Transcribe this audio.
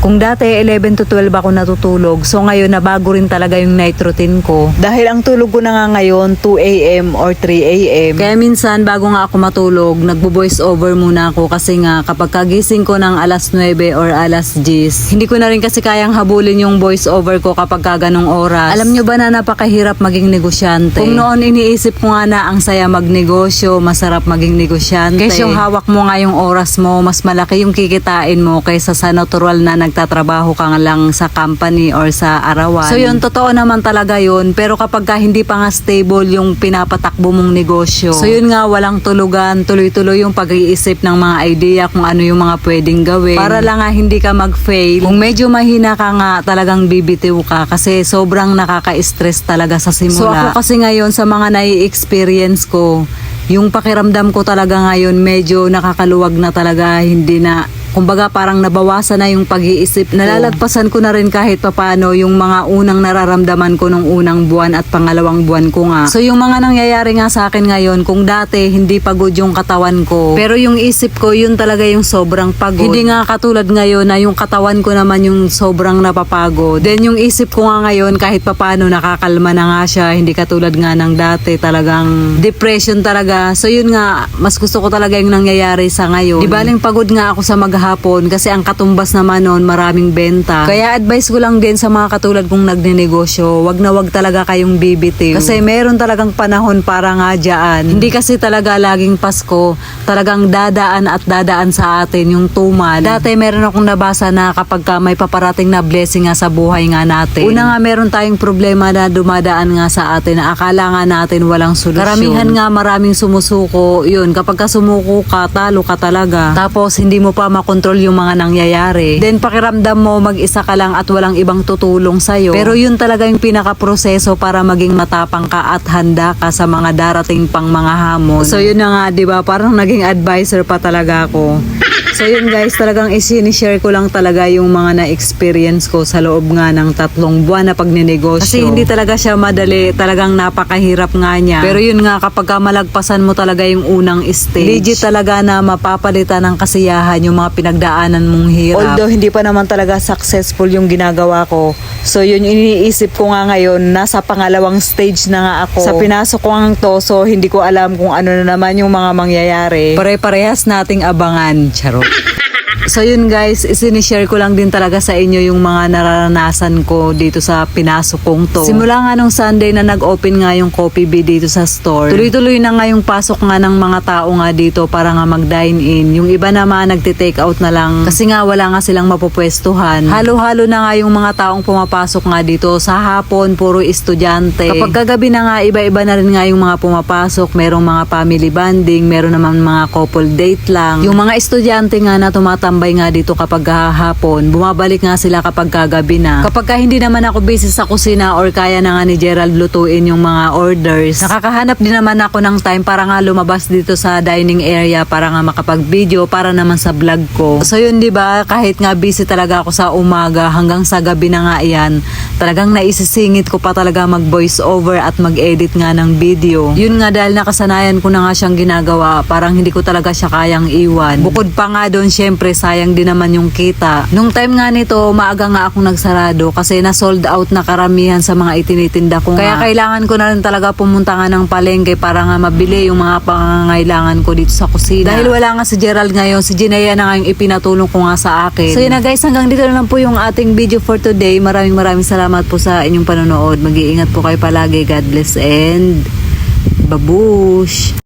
Kung dati 11 to 12 ako natutulog, so ngayon nabago rin talaga yung night routine ko. Dahil ang tulog ko na nga ngayon 2 a.m. or 3 a.m. Kaya minsan bago nga ako matulog, nagbo-voice over muna ako kasi nga kapag kagising ko ng alas 9 or alas 10, hindi ko na rin kasi kayang habulin yung voice over ko kapag ka ganong oras. Alam nyo ba na napakahirap maging negosyante? Kung noon iniisip ko nga na ang saya magnegosyo, masarap maging negosyante. Kasi yung hawak mo nga yung oras mo, mas malaki yung kikitain mo kaysa sa natural na nagtatrabaho ka nga lang sa company or sa arawan. So yun, totoo naman talaga yun. Pero kapag ka hindi pa nga stable yung pinapatakbo mong negosyo. So yun nga, walang tulugan, tuloy-tuloy yung pag-iisip ng mga idea kung ano yung mga pwedeng gawin. Para lang nga hindi ka mag-fail. Kung medyo mahina ka nga, talagang bibitiw ka kasi sobrang nakaka-stress talaga sa simula. So ako kasi ngayon sa mga nai-experience ko, yung pakiramdam ko talaga ngayon medyo nakakaluwag na talaga, hindi na Kumbaga parang nabawasan na yung pag-iisip. Nalalagpasan ko na rin kahit papano yung mga unang nararamdaman ko nung unang buwan at pangalawang buwan ko nga. So yung mga nangyayari nga sa akin ngayon, kung dati hindi pagod yung katawan ko, pero yung isip ko yun talaga yung sobrang pagod. Hindi nga katulad ngayon na yung katawan ko naman yung sobrang napapagod. Then yung isip ko nga ngayon kahit papano nakakalma na nga siya, hindi katulad nga ng dati talagang depression talaga. So yun nga, mas gusto ko talaga yung nangyayari sa ngayon. Di baling pagod nga ako sa maghapon kasi ang katumbas naman noon maraming benta. Kaya advice ko lang din sa mga katulad kong nagnenegosyo, wag na wag talaga kayong bibitiw. Kasi meron talagang panahon para nga dyan. Hindi kasi talaga laging Pasko, talagang dadaan at dadaan sa atin yung tumal. Dati meron akong nabasa na kapag ka may paparating na blessing nga sa buhay nga natin. Una nga meron tayong problema na dumadaan nga sa atin na akala nga natin walang solusyon. Karamihan nga maraming sumusuko. Yun, kapag ka sumuko ka, talo ka talaga. Tapos hindi mo pa makontrol yung mga nangyayari. Then pakiramdam mo mag-isa ka lang at walang ibang tutulong sa'yo. Pero yun talaga yung pinaka-proseso para maging matapang ka at handa ka sa mga darating pang mga hamon. So yun na nga, di ba? Parang naging advisor pa talaga ako. So yun guys, talagang isinishare ko lang talaga yung mga na-experience ko sa loob nga ng tatlong buwan na pagninegosyo. Kasi hindi talaga siya madali, talagang napakahirap nga niya. Pero yun nga, kapag ka malagpasan mo talaga yung unang stage, legit talaga na mapapalitan ng kasiyahan yung mga pinagdaanan mong hirap. Although hindi pa naman talaga successful yung ginagawa ko. So yun yung iniisip ko nga ngayon, nasa pangalawang stage na nga ako. Sa pinasok ko ang to, so hindi ko alam kung ano na naman yung mga mangyayari. Pare-parehas nating abangan, charot. So yun guys, isinishare ko lang din talaga sa inyo yung mga nararanasan ko dito sa pinasok kong to. Simula nga nung Sunday na nag-open nga yung Coffee Bee dito sa store. Tuloy-tuloy na nga yung pasok nga ng mga tao nga dito para nga mag-dine in. Yung iba naman nagte-take out na lang kasi nga wala nga silang mapupwestuhan. Halo-halo na nga yung mga taong pumapasok nga dito sa hapon, puro estudyante. Kapag kagabi na nga, iba-iba na rin nga yung mga pumapasok. Merong mga family bonding, meron naman mga couple date lang. Yung mga estudyante nga na tumatambay nga dito kapag hapon, bumabalik nga sila kapag kagabi na. Kapag ka hindi naman ako busy sa kusina or kaya na nga ni Gerald lutuin yung mga orders, nakakahanap din naman ako ng time para nga lumabas dito sa dining area para nga makapag-video para naman sa vlog ko. So yun 'di ba, kahit nga busy talaga ako sa umaga hanggang sa gabi na nga iyan, talagang naisisingit ko pa talaga mag voice over at mag-edit nga ng video. Yun nga dahil nakasanayan ko na nga siyang ginagawa, parang hindi ko talaga siya kayang iwan. Bukod pa nga doon, syempre sayang din naman yung kita. Nung time nga nito, maaga nga akong nagsarado kasi na sold out na karamihan sa mga itinitinda ko Kaya nga. kailangan ko na rin talaga pumunta nga ng palengke para nga mabili yung mga pangangailangan ko dito sa kusina. Dahil wala nga si Gerald ngayon, si Jinaya na nga yung ipinatulong ko nga sa akin. So yun na guys, hanggang dito na lang po yung ating video for today. Maraming maraming salamat po sa inyong panonood. Mag-iingat po kayo palagi. God bless and babush!